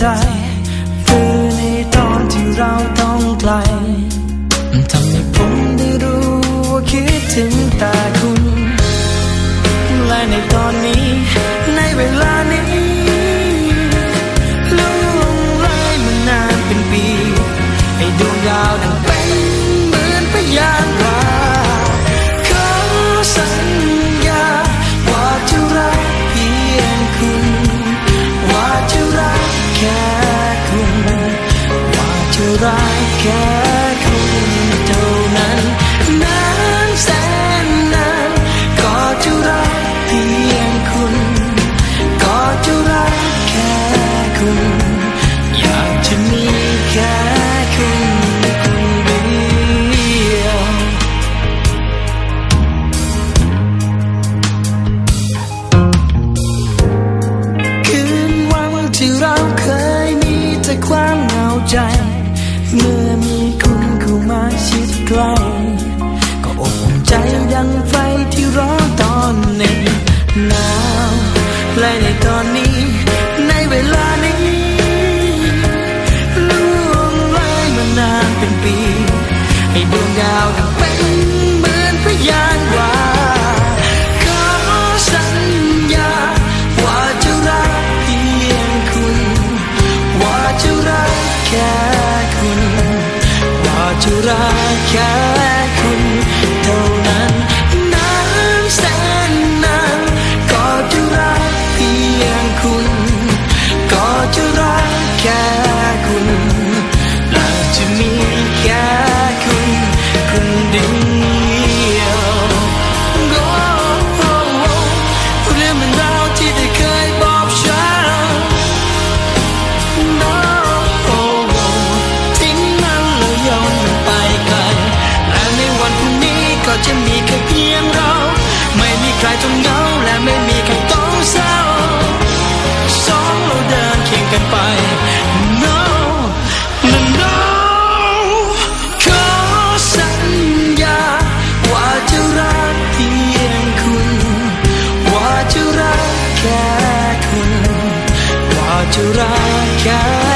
ใจ คือในตอนที่เราต้องไกล มันทำให้ผมได้รู้ว่าคิดถึงแต่คุณ should I care? เมื่อมีคุณเข้ามาชิดใกล้ to แค่คนณว่าจะรักแค่